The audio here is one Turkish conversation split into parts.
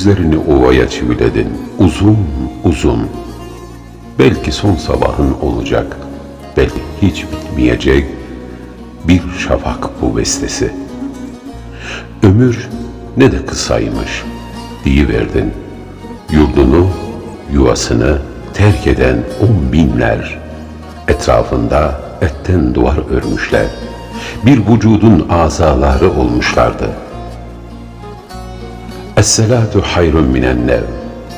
Gözlerini ovaya çiviledin, uzun uzun. Belki son sabahın olacak, belki hiç bitmeyecek bir şafak bu bestesi. Ömür ne de kısaymış verdin. Yurdunu, yuvasını terk eden on binler etrafında etten duvar örmüşler. Bir vücudun azaları olmuşlardı. Es-selatu hayrun minen nev.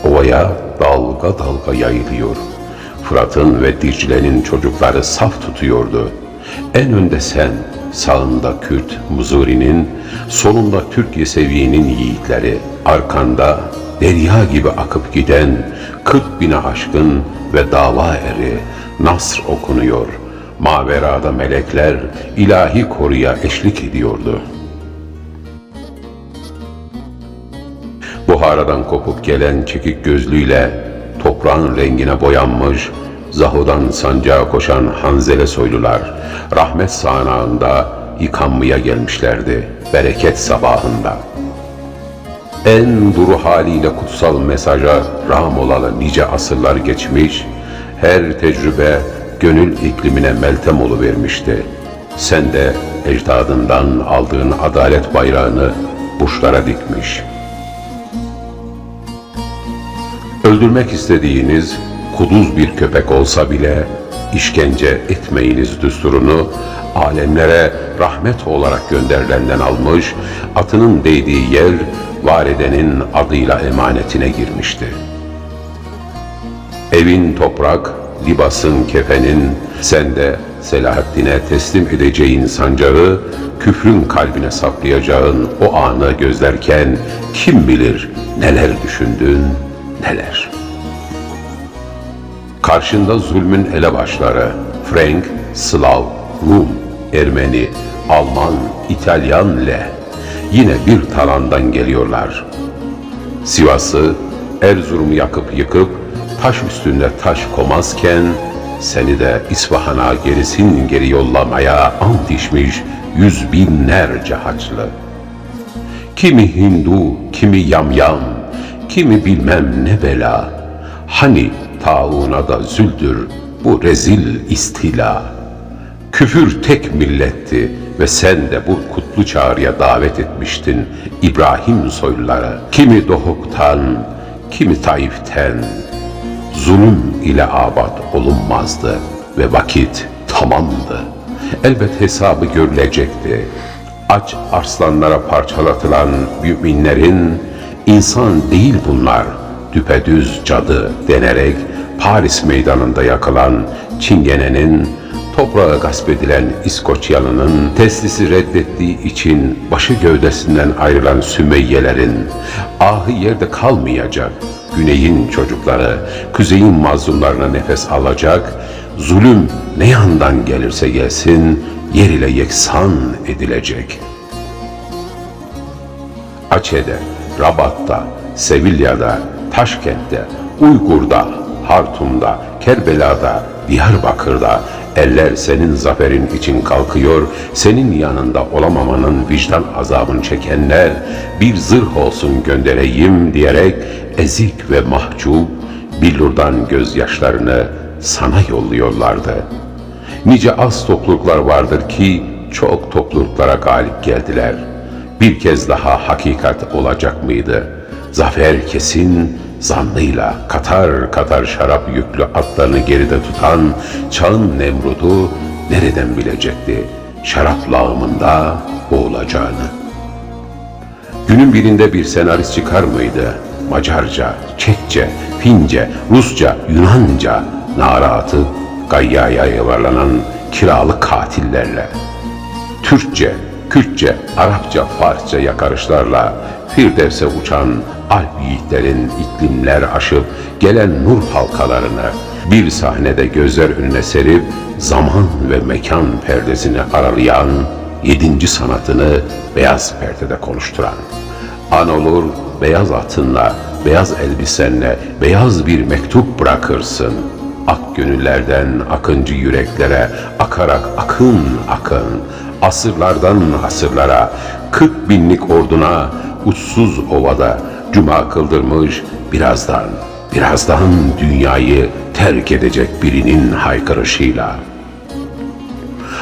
Ovaya dalga dalga yayılıyor. Fırat'ın ve Dicle'nin çocukları saf tutuyordu. En önde sen, sağında Kürt, Muzuri'nin, solunda Türk Yesevi'nin yiğitleri, arkanda derya gibi akıp giden 40 bine aşkın ve dava eri Nasr okunuyor. Maverada melekler ilahi koruya eşlik ediyordu. Buharadan kopup gelen çekik gözlüyle toprağın rengine boyanmış, Zahudan sancağa koşan Hanzele soylular, rahmet sağanağında yıkanmaya gelmişlerdi, bereket sabahında. En duru haliyle kutsal mesaja ram olalı nice asırlar geçmiş, her tecrübe gönül iklimine meltem vermişti. Sen de ecdadından aldığın adalet bayrağını burçlara dikmiş. Öldürmek istediğiniz kuduz bir köpek olsa bile işkence etmeyiniz düsturunu alemlere rahmet olarak gönderilenden almış, atının değdiği yer varidenin adıyla emanetine girmişti. Evin toprak, libasın kefenin, sen de Selahaddin'e teslim edeceğin sancağı, küfrün kalbine saklayacağın o anı gözlerken kim bilir neler düşündün, neler. Karşında zulmün elebaşları, Frank, Slav, Rum, Ermeni, Alman, İtalyan le yine bir talandan geliyorlar. Sivas'ı, Erzurum'u yakıp yıkıp taş üstünde taş komazken seni de İsfahan'a gerisin geri yollamaya ant içmiş yüz binlerce haçlı. Kimi Hindu, kimi yamyam, kimi bilmem ne bela. Hani tauna da züldür bu rezil istila. Küfür tek milletti ve sen de bu kutlu çağrıya davet etmiştin İbrahim soyluları. Kimi Doğuk'tan, kimi Taif'ten, zulüm ile abad olunmazdı ve vakit tamamdı. Elbet hesabı görülecekti. Aç arslanlara parçalatılan müminlerin insan değil bunlar, düpedüz cadı denerek Paris meydanında yakılan Çingene'nin toprağa gasp edilen İskoçyalı'nın teslisi reddettiği için başı gövdesinden ayrılan Sümeyyelerin ahı yerde kalmayacak. Güneyin çocukları, kuzeyin mazlumlarına nefes alacak, zulüm ne yandan gelirse gelsin, yer ile yeksan edilecek. Açe'de, Rabat'ta, Sevilla'da, Taşkent'te, Uygur'da, Hartum'da, Kerbela'da, Diyarbakır'da eller senin zaferin için kalkıyor, senin yanında olamamanın vicdan azabını çekenler bir zırh olsun göndereyim diyerek ezik ve mahcup billurdan gözyaşlarını sana yolluyorlardı. Nice az topluluklar vardır ki çok topluluklara galip geldiler. Bir kez daha hakikat olacak mıydı? Zafer kesin, zannıyla katar katar şarap yüklü atlarını geride tutan çağın Nemrud'u nereden bilecekti şarap lağımında boğulacağını? Günün birinde bir senarist çıkar mıydı? Macarca, Çekçe, Fince, Rusça, Yunanca nara atıp gayyaya yuvarlanan kiralı katillerle. Türkçe, Kürtçe, Arapça, Farsça yakarışlarla Firdevs'e uçan alp yiğitlerin iklimler aşıp gelen nur halkalarını bir sahnede gözler önüne serip zaman ve mekan perdesini aralayan yedinci sanatını beyaz perdede konuşturan. An olur beyaz atınla, beyaz elbisenle beyaz bir mektup bırakırsın. Ak gönüllerden akıncı yüreklere akarak akın akın, asırlardan asırlara, kırk binlik orduna uçsuz ovada cuma kıldırmış, birazdan, birazdan dünyayı terk edecek birinin haykırışıyla.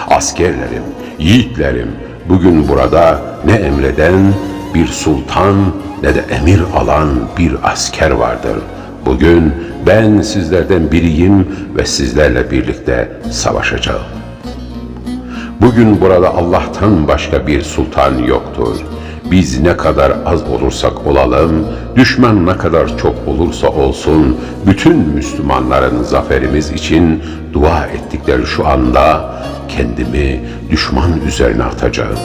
Askerlerim, yiğitlerim, bugün burada ne emreden bir sultan ne de emir alan bir asker vardır. Bugün ben sizlerden biriyim ve sizlerle birlikte savaşacağım. Bugün burada Allah'tan başka bir sultan yoktur. Biz ne kadar az olursak olalım, düşman ne kadar çok olursa olsun, bütün Müslümanların zaferimiz için dua ettikleri şu anda kendimi düşman üzerine atacağım.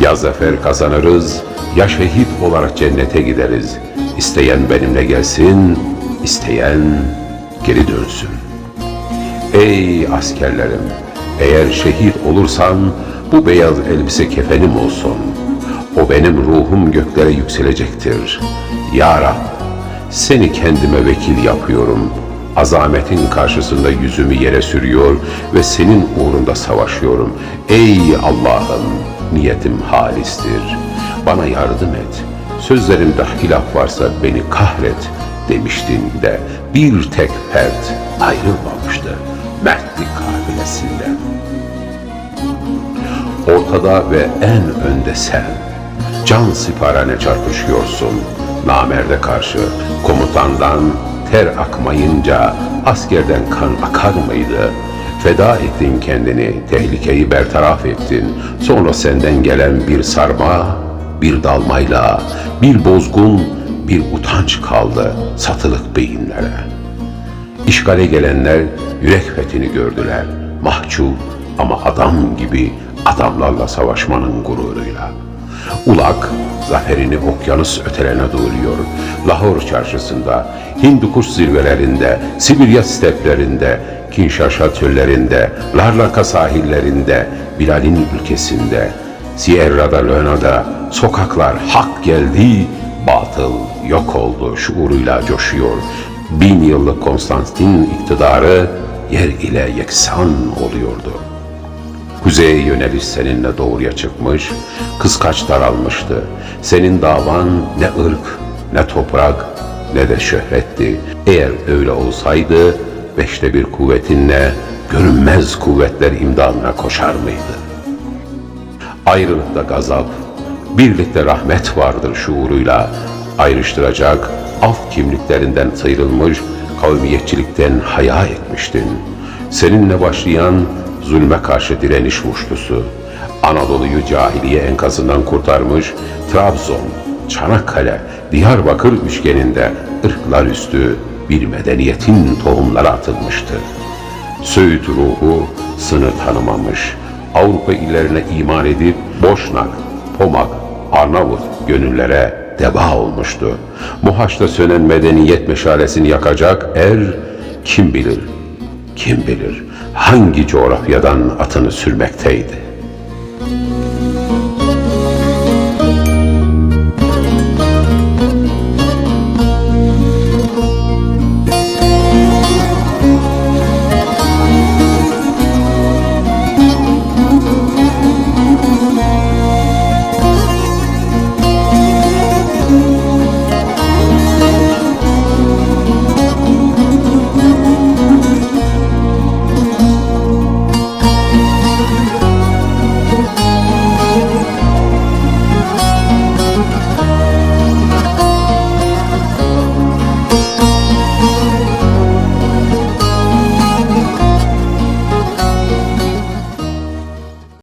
Ya zafer kazanırız, ya şehit olarak cennete gideriz. İsteyen benimle gelsin, isteyen geri dönsün. Ey askerlerim! Eğer şehit olursam bu beyaz elbise kefenim olsun. O benim ruhum göklere yükselecektir. Ya Rab, seni kendime vekil yapıyorum. Azametin karşısında yüzümü yere sürüyor ve senin uğrunda savaşıyorum. Ey Allah'ım, niyetim halistir. Bana yardım et. Sözlerimde hilaf varsa beni kahret demiştin de bir tek fert ayrılmamıştı mertlik kafilesinden. Ortada ve en önde sen, can siparane çarpışıyorsun. Namerde karşı komutandan ter akmayınca askerden kan akar mıydı? Feda ettin kendini, tehlikeyi bertaraf ettin. Sonra senden gelen bir sarma, bir dalmayla, bir bozgun, bir utanç kaldı satılık beyinlere. İşgale gelenler yürek fethini gördüler. Mahcup ama adam gibi adamlarla savaşmanın gururuyla. Ulak zaferini okyanus ötelerine doğuruyor. Lahor çarşısında, Hindukuş zirvelerinde, Sibirya steplerinde, Kinşaşa çöllerinde, Larnaka sahillerinde, Bilal'in ülkesinde, Sierra'da, Löna'da sokaklar hak geldi, batıl yok oldu şuuruyla coşuyor. Bin yıllık Konstantin iktidarı yer ile yeksan oluyordu. Kuzeye yöneliş seninle doğruya çıkmış, kıskaç daralmıştı. Senin davan ne ırk, ne toprak, ne de şöhretti. Eğer öyle olsaydı, beşte bir kuvvetinle görünmez kuvvetler imdadına koşar mıydı? Ayrılıkta gazap, birlikte rahmet vardır şuuruyla ayrıştıracak kimliklerinden sıyrılmış kavmiyetçilikten haya etmiştin. Seninle başlayan zulme karşı direniş muştusu, Anadolu'yu cahiliye enkazından kurtarmış Trabzon, Çanakkale, Diyarbakır üçgeninde ırklar üstü bir medeniyetin tohumları atılmıştı. Söğüt ruhu sınır tanımamış, Avrupa illerine iman edip Boşnak, Pomak, Arnavut gönüllere deba olmuştu. Muhaç'ta sönen medeniyet meşalesini yakacak er kim bilir, kim bilir hangi coğrafyadan atını sürmekteydi.